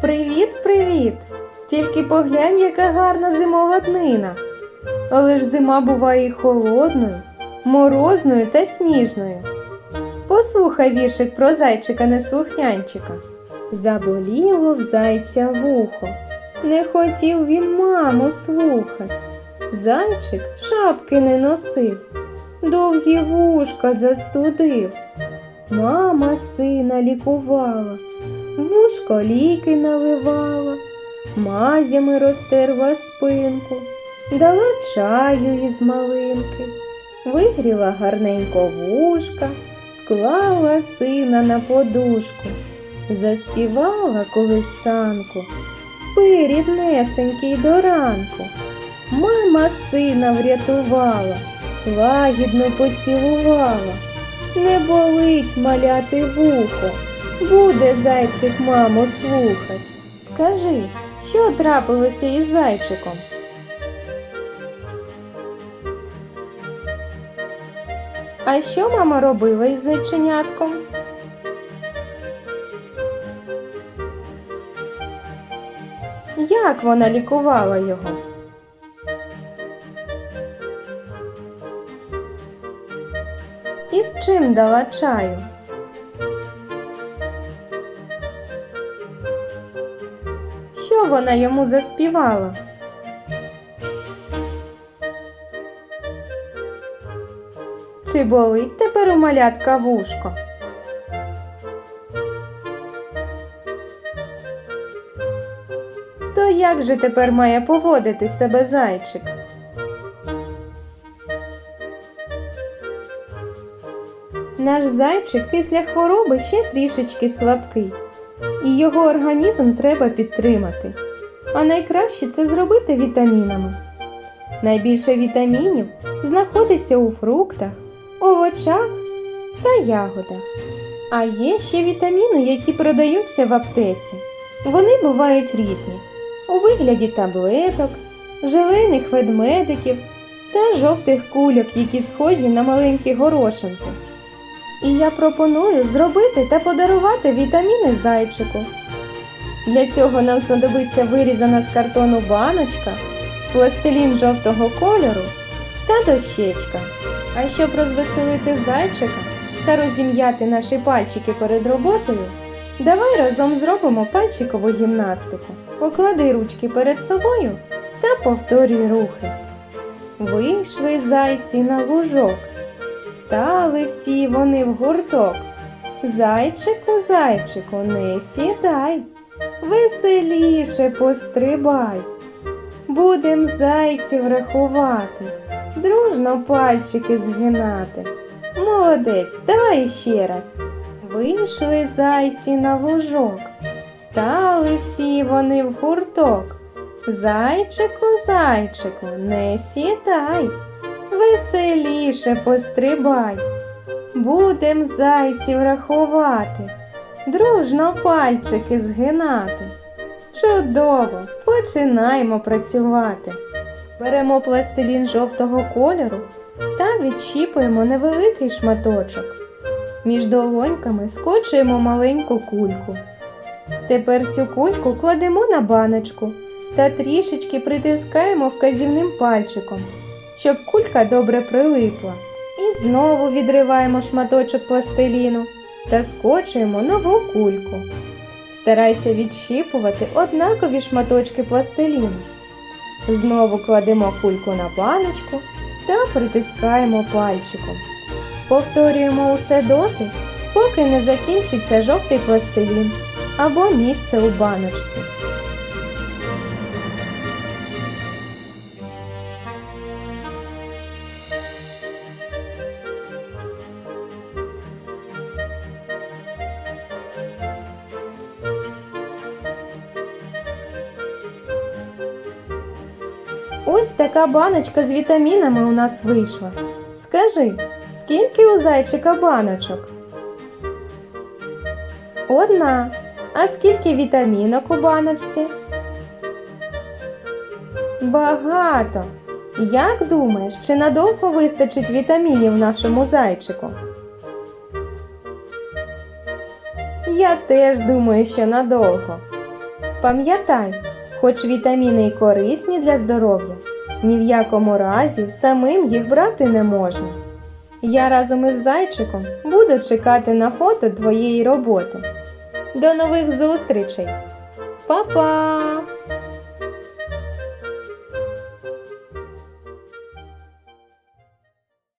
Привіт, привіт! Тільки поглянь, яка гарна зимова днина. Але ж зима буває і холодною, морозною та сніжною. Послухай віршик про зайчика неслухнянчика. Заболіло в зайця вухо, не хотів він маму слухать. Зайчик шапки не носив, довгі вушка застудив. Мама сина лікувала, вушко ліки наливала, мазями розтерла спинку, дала чаю із малинки, вигріла гарненько вушка, вклала сина на подушку, заспівала колисанку, спи, ріднесенький до ранку. Мама сина врятувала, лагідно поцілувала. Не болить маляти вухо, буде зайчик маму слухать. Скажи, що трапилося із зайчиком? А що мама робила із зайченятком? Як вона лікувала його? І з чим дала чаю? Вона йому заспівала? Чи болить тепер у малятка вушко? То як же тепер має поводити себе зайчик? Наш зайчик після хвороби ще трішечки слабкий, і його організм треба підтримати. А найкраще це зробити вітамінами. Найбільше вітамінів знаходиться у фруктах, овочах та ягодах. А є ще вітаміни, які продаються в аптеці. Вони бувають різні у вигляді таблеток, желейних ведмедиків та жовтих кульок, які схожі на маленькі горошинки. І я пропоную зробити та подарувати вітаміни зайчику. Для цього нам знадобиться вирізана з картону баночка, пластилін жовтого кольору та дощечка. А щоб розвеселити зайчика та розім'яти наші пальчики перед роботою, давай разом зробимо пальчикову гімнастику. Поклади ручки перед собою та повторюй рухи. Вийшли зайці на лужок. Стали всі вони в гурток. Зайчику, зайчику, не сідай, веселіше пострибай. Будем зайців рахувати, дружно пальчики згинати. Молодець, давай ще раз. Вийшли зайці на лужок, стали всі вони в гурток. Зайчику, зайчику, не сідай веселіше пострибай. Будем зайців рахувати, дружно пальчики згинати. Чудово, починаємо працювати. Беремо пластилін жовтого кольору та відщіпуємо невеликий шматочок. Між долоньками скочуємо маленьку кульку. Тепер цю кульку кладемо на баночку та трішечки притискаємо вказівним пальчиком щоб кулька добре прилипла. І знову відриваємо шматочок пластиліну та скочуємо нову кульку. Старайся відщіпувати однакові шматочки пластиліну. Знову кладемо кульку на баночку та притискаємо пальчиком. Повторюємо усе доти, поки не закінчиться жовтий пластилін або місце у баночці. Ось така баночка з вітамінами у нас вийшла. Скажи, скільки у зайчика баночок? Одна. А скільки вітамінок у баночці? Багато. Як думаєш, чи надовго вистачить вітамінів нашому зайчику? Я теж думаю, що надовго. Пам'ятай, хоч вітаміни й корисні для здоров'я, ні в якому разі самим їх брати не можна. Я разом із зайчиком буду чекати на фото твоєї роботи. До нових зустрічей! Па-па!